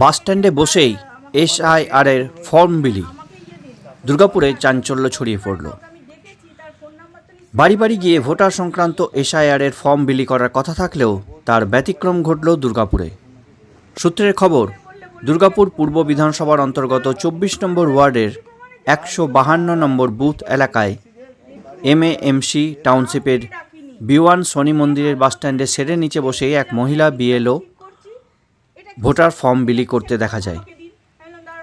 বাসস্ট্যান্ডে বসেই এসআইআর এর ফর্ম বিলি। দুর্গাপুরে চাঞ্চল্য ছড়িয়ে পড়ল। বাড়ি বাড়ি গিয়ে ভোটার সংক্রান্ত এসআইআর এর ফর্ম বিলি করার কথা থাকলেও তার ব্যতিক্রম ঘটল দুর্গাপুরে। সূত্রের খবর, দুর্গাপুর পূর্ব বিধানসভার অন্তর্গত চব্বিশ নম্বর ওয়ার্ডের একশো বাহান্ন নম্বর বুথ এলাকায় এম এ এমসি টাউনশিপের বিওয়ান শনি মন্দিরের বাসস্ট্যান্ডে সেরে নিচে বসেই এক মহিলা বিএলও ভোটার ফর্ম বিলি করতে দেখা যায়।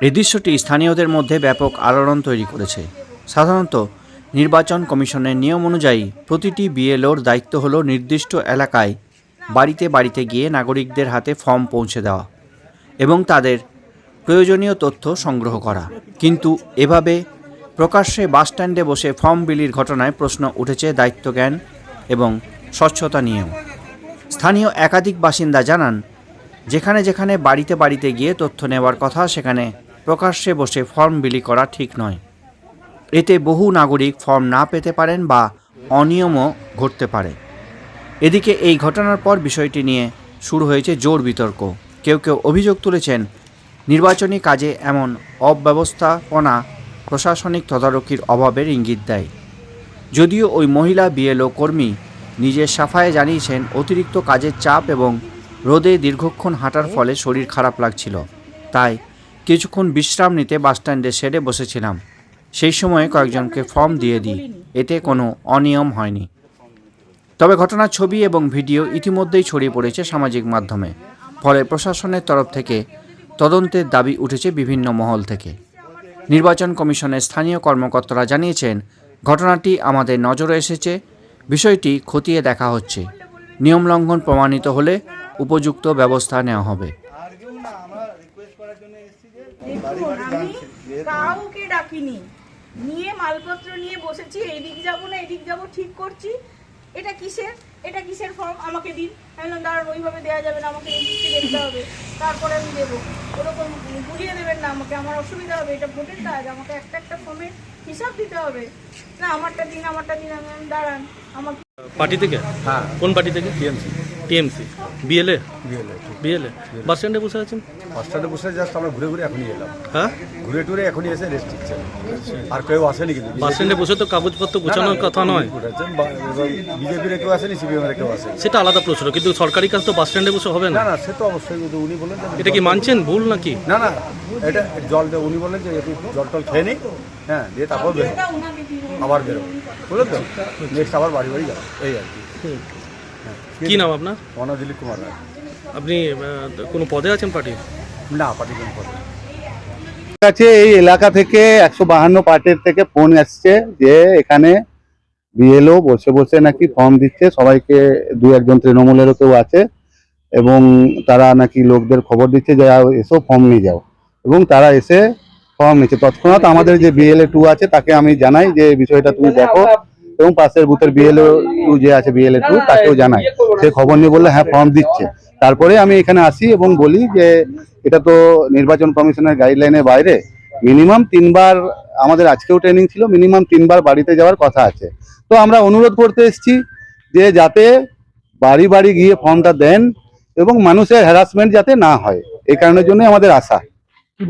এই দৃশ্যটি স্থানীয়দের মধ্যে ব্যাপক আলোড়ন তৈরি করেছে। সাধারণত নির্বাচন কমিশনের নিয়ম অনুযায়ী প্রতিটি বিএলওর দায়িত্ব হল নির্দিষ্ট এলাকায় বাড়িতে বাড়িতে গিয়ে নাগরিকদের হাতে ফর্ম পৌঁছে দেওয়া এবং তাদের প্রয়োজনীয় তথ্য সংগ্রহ করা। কিন্তু এভাবে প্রকাশ্যে বাসস্ট্যান্ডে বসে ফর্ম বিলির ঘটনায় প্রশ্ন উঠেছে দায়িত্বজ্ঞান এবং স্বচ্ছতা নিয়েও। স্থানীয় একাধিক বাসিন্দা জানান যেখানে যেখানে বাড়িতে বাড়িতে গিয়ে তথ্য নেওয়ার কথা, সেখানে প্রকাশ্যে বসে ফর্ম বিলি করা ঠিক নয়। এতে বহু নাগরিক ফর্ম না পেতে পারেন বা অনিয়মও ঘটতে পারে। এদিকে এই ঘটনার পর বিষয়টি নিয়ে শুরু হয়েছে জোর বিতর্ক। কেউ কেউ অভিযোগ তুলেছেন, নির্বাচনী কাজে এমন অব্যবস্থাপনা প্রশাসনিক তদারকির অভাবের ইঙ্গিত দেয়। যদিও ওই মহিলা বিএলও কর্মী নিজের সাফায়ে জানিয়েছেন, অতিরিক্ত কাজের চাপ এবং রোদে দীর্ঘক্ষণ হাঁটার ফলে শরীর খারাপ লাগছিল। তাই কিছুক্ষণ বিশ্রাম নিতে বাসস্ট্যান্ডে সেরে বসেছিলাম। সেই সময়ে কয়েকজনকে ফর্ম দিয়ে দিই। এতে কোনো অনিয়ম হয়নি। তবে ঘটনার ছবি এবং ভিডিও ইতিমধ্যেই ছড়িয়ে পড়েছে সামাজিক মাধ্যমে। ফলে প্রশাসনের তরফ থেকে তদন্তের দাবি উঠেছে বিভিন্ন মহল থেকে। নির্বাচন কমিশনের স্থানীয় কর্মকর্তারা জানিয়েছেন, ঘটনাটি আমাদের নজরে এসেছে। বিষয়টি খতিয়ে দেখা হচ্ছে। নিয়ম লঙ্ঘন প্রমাণিত হলে উপযুক্ত ব্যবস্থা নেওয়া হবে। দেখুন আমি কাউকে ডাকিনি। নিয়ে মালপত্র নিয়ে বসেছি এইদিক যাব না এদিক যাব ঠিক করছি। এটা কিসের? এটা কিসের ফর্ম আমাকে দিন। আমি বললাম দাঁড়ান ওইভাবে দেওয়া যাবে না আমাকে এইদিকে দেখতে হবে। তারপরে আমি দেবো। ওরকম গুলিয়ে দেবেন না আমাকে আমার অসুবিধা হবে। এটা ভোটের কাজ আমাকে একটা একটা ফর্মের হিসাব দিতে হবে। না আমারটা দিন আমারটা দিন। আমি দাঁড়ান আমার পার্টি থেকে? হ্যাঁ। কোন পার্টি থেকে? TMC. TMC BLA? BLA BLA. Bus স্ট্যান্ডে বসে আছেন? বাস স্ট্যান্ডে বসে জাস্ট আমরা ঘুরে ঘুরে এখনই এলাম। হ্যাঁ? ঘুরে টুরে এখনই এসে রেস্ট নিচ্ছে আর কেউ আসেনি কিন্তু। বাস স্ট্যান্ডে বসে তো কাগজপত্র গোছানোর কথা নয়। বিজেপির কেউ আসেনি সিপিএম এর কেউ আসেনি। সেটা আলাদা প্রশ্ন কিন্তু সরকারি কাজ তো বাস স্ট্যান্ডে বসে হবে না। না সে তো অবশ্যই কিন্তু উনি বললেন যে এটা কি মানছেন ভুল নাকি? না না এটা জল উনি বললেন যে একটু জল টল খেয়ে নিই হ্যাঁ দিয়ে তারপর বেরো আবার বেরো বুঝলেন তো নেক্সট আবার বাড়ি বাড়ি যাব। এই আর কি। কি নাম আপনার? দিলীপ কুমার রায়। আপনি কোনো পদে আছেন পার্টির না পার্টি কোন পদে কাছে এই এলাকা থেকে একশো বাহান্ন পার্টির থেকে ফোন আসছে যে এখানে বিএলও বসে বসে নাকি ফর্ম দিচ্ছে সবাইকে দু একজন তৃণমূলেরও কেউ আছে এবং তারা নাকি লোকদের খবর দিচ্ছে যে এসো ফর্ম নিয়ে যাও। এবং তারা এসে ফর্ম নিচ্ছে। তৎক্ষণাৎ আমাদের যে বিএলএ টু আছে তাকে আমি জানাই যে বিষয়টা তুমি দেখো। এবং পাশের বুথের বিএলএ টু যে আছে বিএলএ টু তাকেও জানাই। সে খবর নিয়ে বললে হ্যাঁ ফর্ম দিচ্ছে। তারপরে আমি এখানে আসি এবং বলি যে, এটা তো নির্বাচন কমিশনের গাইডলাইনের বাইরে। মিনিমাম তিনবার আমাদের আজকেও ট্রেনিং ছিল মিনিমাম তিনবার বাড়িতে যাওয়ার কথা আছে। তো আমরা অনুরোধ করতে এসেছি যে, যাতে বাড়ি বাড়ি গিয়ে ফর্মটা দেন এবং মানুষের হ্যারাসমেন্ট যাতে না হয়। এই কারণের জন্য আমাদের আশা। কি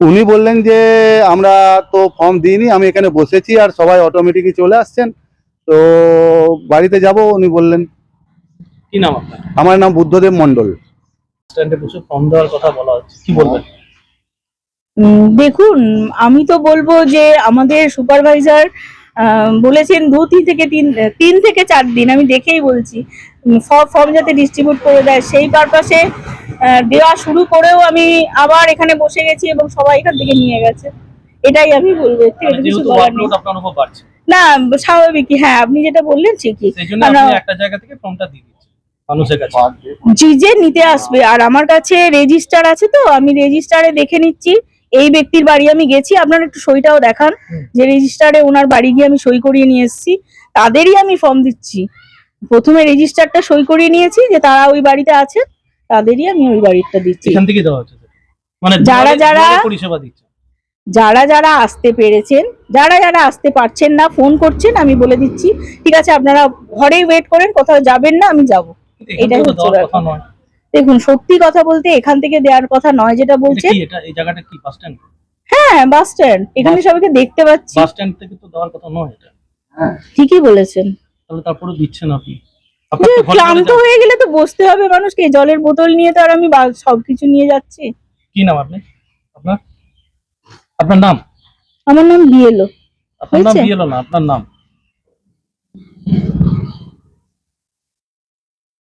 উনি বললেন যে আমরা তো ফর্ম দিইনি আমি এখানে বসেছি আর সবাই অটোমেটিকই চলে আসছেন। তো বাড়িতে যাব উনি বললেন। কি নাম আপনার? আমার নাম বুদ্ধদেব মন্ডল স্ট্যান্ডে বসে ফর্ম দেওয়ার কথা বলা হচ্ছে। কি বলবেন? দেখুন আমি তো বলব যে আমাদের সুপারভাইজার বলেছেন দু তিন থেকে তিন তিন থেকে চার দিন আমি দেখেই বলছি। ফর্ম যাতে ডিস্ট্রিবিউট করে দেয় সেই পারপাসে দেওয়া শুরু করেও আমি আবার এখানে বসে গেছি এবং সবাই এখান থেকে নিয়ে গেছে। এটাই আমি বলব এর কিছু বলার নেই। না স্বাভাবিকই হ্যাঁ আপনি যেটা বললেন ঠিকই। একটা জায়গা থেকে ফর্মটা দিয়ে যে যে নিতে আসবে। আর আমার কাছে রেজিস্টার আছে তো আমি রেজিস্টারে দেখে নিচ্ছি। এই ব্যক্তির বাড়ি আমি গেছি আপনারা একটু সইটাও দেখান। যে রেজিস্টারে ওনার বাড়ি গিয়ে আমি সই করিয়ে নিয়ে এসেছি তাদেরই আমি ফর্ম দিচ্ছি। প্রথমে রেজিস্টারটা সই করিয়ে নিয়েছি যে তারা ওই বাড়িতে আছে তাদেরই আমি ওই বাড়িটা দিচ্ছি। এখান থেকে দেওয়া হচ্ছে। মানে যারা যারা- পরিষেবা দিচ্ছে। যারা যারা আসতে পেরেছেন যারা যারা আসতে পারছেন না ফোন করছেন আমি বলে দিচ্ছি ঠিক আছে আপনারা ঘরেই ওয়েট করেন কোথাও যাবেন না আমি যাব। এটাই হচ্ছে দেখুন সত্যি কথা বলতে এখান থেকে দেওয়ার কথা নয় যেটা বলছে এটা এই জায়গাটা কি বাস স্ট্যান্ড হ্যাঁ বাস স্ট্যান্ড এখানে সবাইকে দেখতে পাচ্ছি। বাস স্ট্যান্ড থেকে তো দেওয়ার কথা নয় এটা। ঠিকই বলেছেন। তাহলে তারপরে দিচ্ছেন আপনি। ক্লান্ত হয়ে গেলে তো বসতে হবে মানুষকে। জলের বোতল নিয়ে তো আর আমি বা- সবকিছু নিয়ে যাচ্ছি। কি নাম আপনি? আপনার? আপনার নাম? আমার নাম বিয়েলো আপনার নাম? বিয়েলো না আপনার নাম?